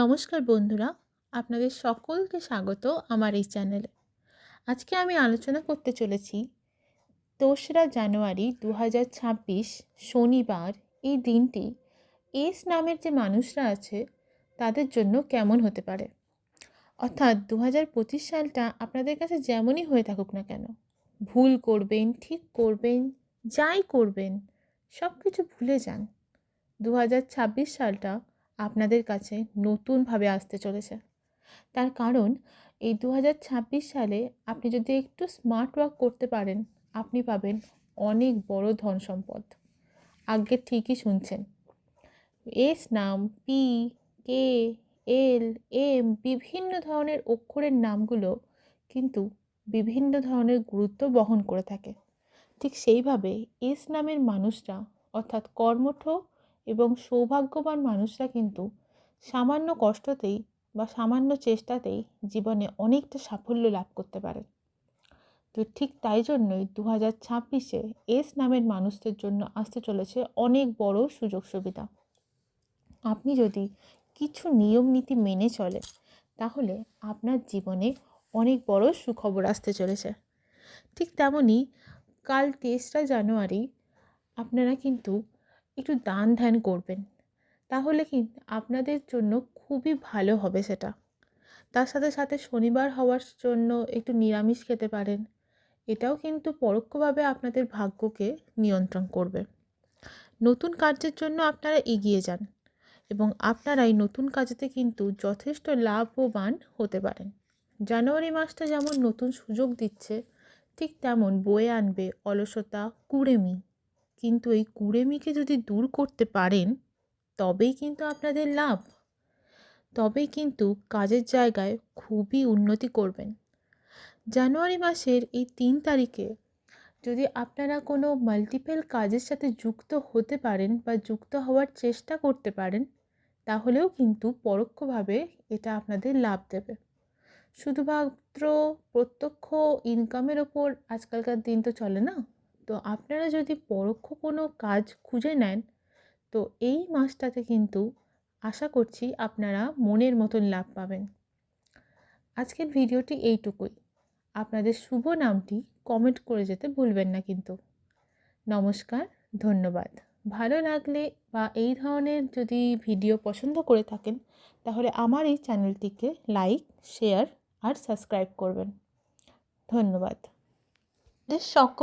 নমস্কার বন্ধুরা, আপনাদের সকলকে স্বাগত আমার এই চ্যানেলে। আজকে আমি আলোচনা করতে চলেছি দোসরা জানুয়ারি দু হাজার ছাব্বিশ শনিবার এই দিনটি এস নামের যে মানুষরা আছে তাদের জন্য কেমন হতে পারে? অর্থাৎ দু হাজার পঁচিশ সালটা আপনাদের কাছে যেমনই হয়ে থাকুক না কেন, ভুল করবেন, ঠিক করবেন, যাই করবেন সব কিছু ভুলে যান। দু হাজার ছাব্বিশ সালটা আপনাদের কাছে নতুনভাবে আসতে চলেছে। তার কারণ, এই দু হাজার ছাব্বিশ সালে আপনি যদি একটু স্মার্ট ওয়ার্ক করতে পারেন, আপনি পাবেন অনেক বড় ধন সম্পদ। আগে ঠিকই শুনছেন। এস নাম পি কে এল এম বিভিন্ন ধরনের অক্ষরের নামগুলো কিন্তু বিভিন্ন ধরনের গুরুত্ব বহন করে থাকে। ঠিক সেইভাবে এস নামের মানুষরা, অর্থাৎ কর্মঠ এবং সৌভাগ্যবান মানুষরা কিন্তু সামান্য কষ্টতেই বা সামান্য চেষ্টাতেই জীবনে অনেকটা সাফল্য লাভ করতে পারে। তো ঠিক তাই জন্যই দু হাজার ছাব্বিশে এস নামের মানুষদের জন্য আসতে চলেছে অনেক বড় সুযোগ সুবিধা। আপনি যদি কিছু নিয়ম নীতি মেনে চলে তাহলে আপনার জীবনে অনেক বড় সুখবর আসতে চলেছে। ঠিক তেমনই কাল তেসরা জানুয়ারি আপনারা কিন্তু একটু দান ধ্যান করবেন। তাহলে কি আপনাদের জন্য খুবই ভালো হবে সেটা। তার সাথে সাথে শনিবার হওয়ার জন্য একটু নিরামিষ খেতে পারেন। এটাও কিন্তু পরোক্ষভাবে আপনাদের ভাগ্যকে নিয়ন্ত্রণ করবে। নতুন কার্যের জন্য আপনারা এগিয়ে যান এবং আপনারা এই নতুন কাজেতে কিন্তু যথেষ্ট লাভবান হতে পারেন। জানুয়ারি মাসটা যেমন নতুন সুযোগ দিচ্ছে, ঠিক তেমন বয়ে আনবে অলসতা, কুড়েমি। কিন্তু এই কুড়েমিকে যদি দূর করতে পারেন, তবেই কিন্তু আপনাদের লাভ। তবেই কিন্তু কাজের জায়গায় খুবই উন্নতি করবেন। জানুয়ারি মাসের এই তিন তারিখে যদি আপনারা কোনো মাল্টিপেল কাজের সাথে যুক্ত হতে পারেন বা যুক্ত হওয়ার চেষ্টা করতে পারেন, তাহলেও কিন্তু পরোক্ষভাবে এটা আপনাদের লাভ দেবে। শুধুমাত্র প্রত্যক্ষ ইনকামের ওপর আজকালকার দিন তো চলে না। তো আপনারা যদি পরোক্ষ কোনো কাজ খুঁজে নেন, তো এই মাসটাতে কিন্তু আশা করছি আপনারা মনের মতন লাভ পাবেন। আজকের ভিডিওটি এইটুকুই। আপনাদের শুভ নামটি কমেন্ট করে যেতে ভুলবেন না কিন্তু। নমস্কার, ধন্যবাদ। ভালো লাগলে বা এই ধরনের যদি ভিডিও পছন্দ করে থাকেন, তাহলে আমার এই চ্যানেলটিকে লাইক, শেয়ার আর সাবস্ক্রাইব করবেন। ধন্যবাদ। সকল